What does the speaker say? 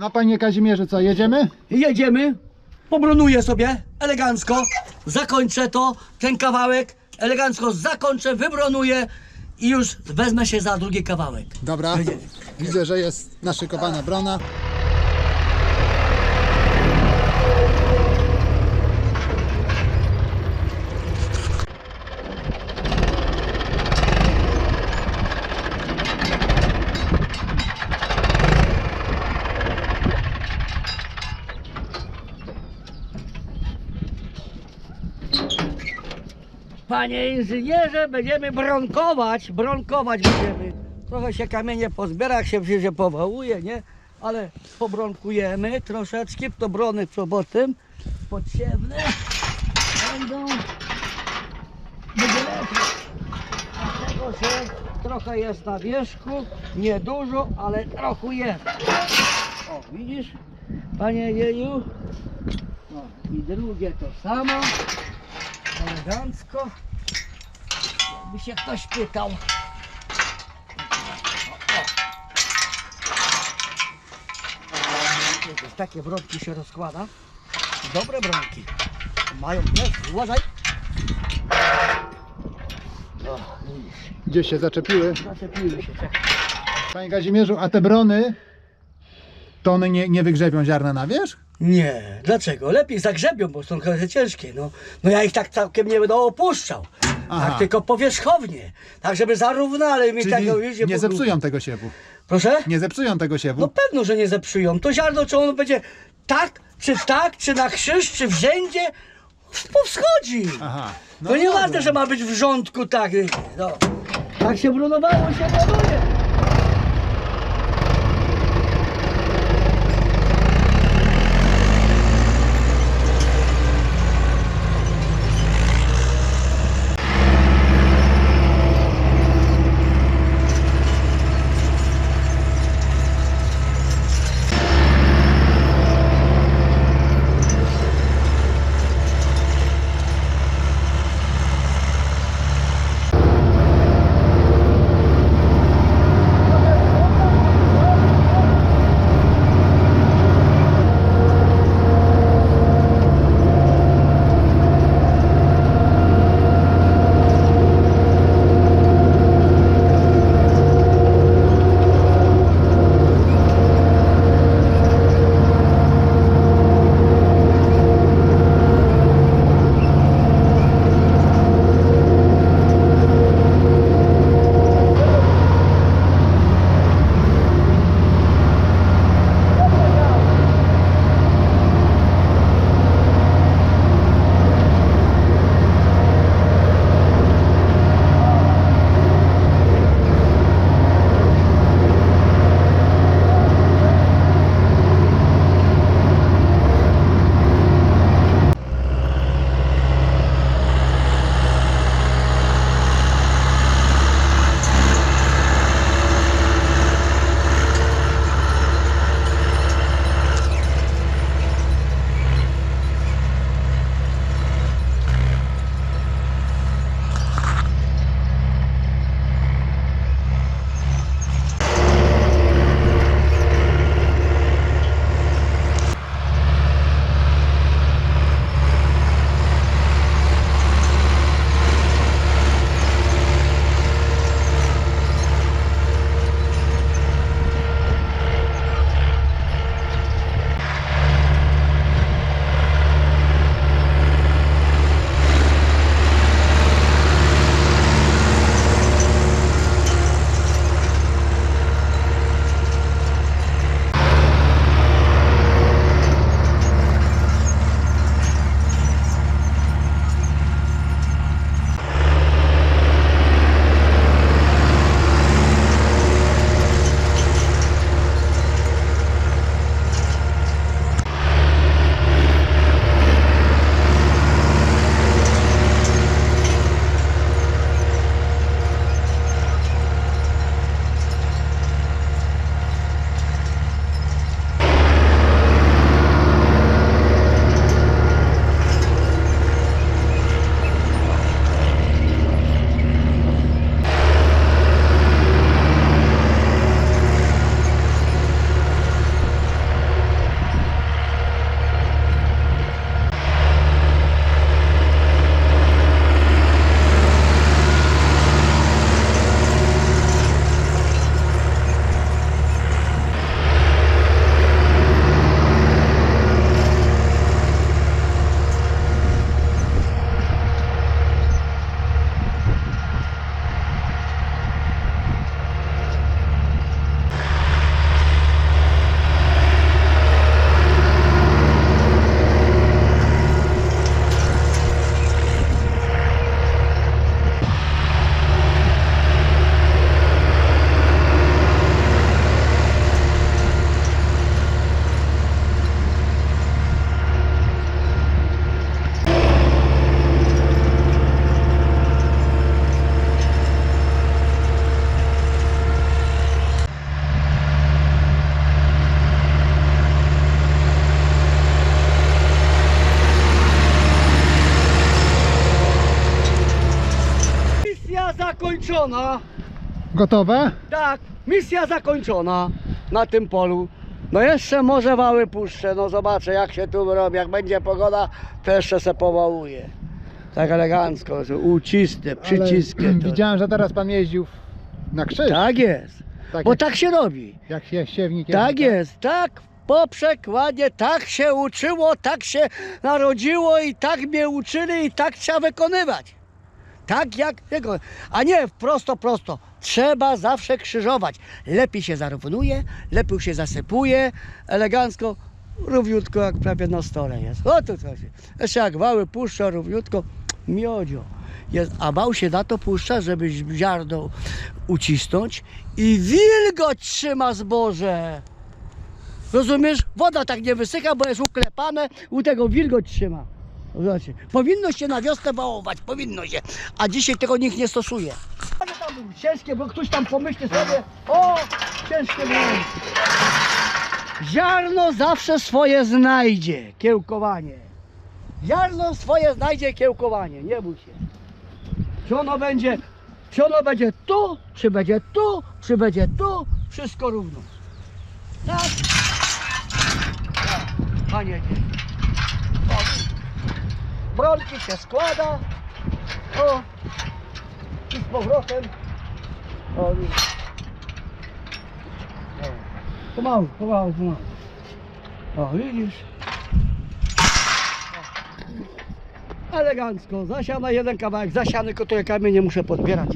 No panie Kazimierzu, co, jedziemy? Jedziemy, pobronuję sobie elegancko, zakończę to, ten kawałek, elegancko zakończę, wybronuję i już wezmę się za drugi kawałek. Dobra, Jedziemy. widzę, że jest naszykowana brona. Panie inżynierze, będziemy bronkować, bronkować będziemy. Trochę się kamienie pozbiera, jak się wiezie powołuje, nie? Ale pobronkujemy troszeczkę, to brony co potem podsiewne będą. Dlatego się trochę jest na wierzchu, niedużo, ale trochę jest. O, widzisz, panie Jeju? No i drugie to samo elegancko. Jakby się ktoś pytał. Jakieś takie bronki się rozkłada. Dobre bronki. Mają też, uważaj. O, widzisz, Gdzieś się zaczepiły. zaczepiły się. czekaj. Panie Kazimierzu, a te brony, to one nie, nie wygrzebią ziarna na wierzch? Nie, dlaczego? Lepiej zagrzebią, bo są trochę ciężkie. No, no ja ich tak całkiem nie będę opuszczał. Aha. Tak tylko powierzchownie. Tak, żeby zarównali mi Czyli tego wiecie, nie zepsują tego siewu. Proszę? Nie zepsują tego siewu. No pewno, że nie zepsują. To ziarno, czy ono będzie tak, czy tak, czy na krzyż, czy w rzędzie, powschodzi. Aha. to nieważne, dobra. że ma być w rządku tak. No. Tak się brunowało, się brunuje. Zakończona. Gotowe? Tak, misja zakończona na tym polu. No jeszcze może wały puszczę, no zobaczę jak się tu robi, jak będzie pogoda, to jeszcze se powałuję. Tak elegancko, że ucisty, przyciskie. Ale to. Widziałem, że teraz pan jeździł na krzyż. Tak jest, Tak bo jak, tak się robi. jak się siewnik Tak jeździ, jest, tak po przekładzie, tak się uczyło, tak się narodziło i tak mnie uczyli i tak trzeba wykonywać. Tak jak tego, a nie prosto, prosto. Trzeba zawsze krzyżować. Lepiej się zarównuje, lepiej się zasypuje, elegancko, równiutko jak prawie na stole jest. O to coś. Jeszcze jak wały puszcza równiutko, miodzio. Jest, a wał się na to puszcza, żeby ziarno ucisnąć i wilgoć trzyma zboże. Rozumiesz? Woda tak nie wysycha, bo jest uklepane, u tego wilgoć trzyma. Zobaczcie. Powinno się na wiosnę wałować, powinno się, a dzisiaj tego nikt nie stosuje. Ale tam było ciężkie, bo ktoś tam pomyśli sobie, o, ciężkie było. Ziarno zawsze swoje znajdzie, kiełkowanie. Ziarno swoje znajdzie, kiełkowanie, nie bój się. Czy ono będzie, czy ono będzie tu, czy będzie tu, czy będzie tu, wszystko równo. Tak. Tak, panie. O, Bronki się składa. O. I z powrotem. O. O. Pomału, pomału, pomału. O, widzisz. Elegancko, zasiana jeden kawałek, zasiany, to kamienie muszę podbierać.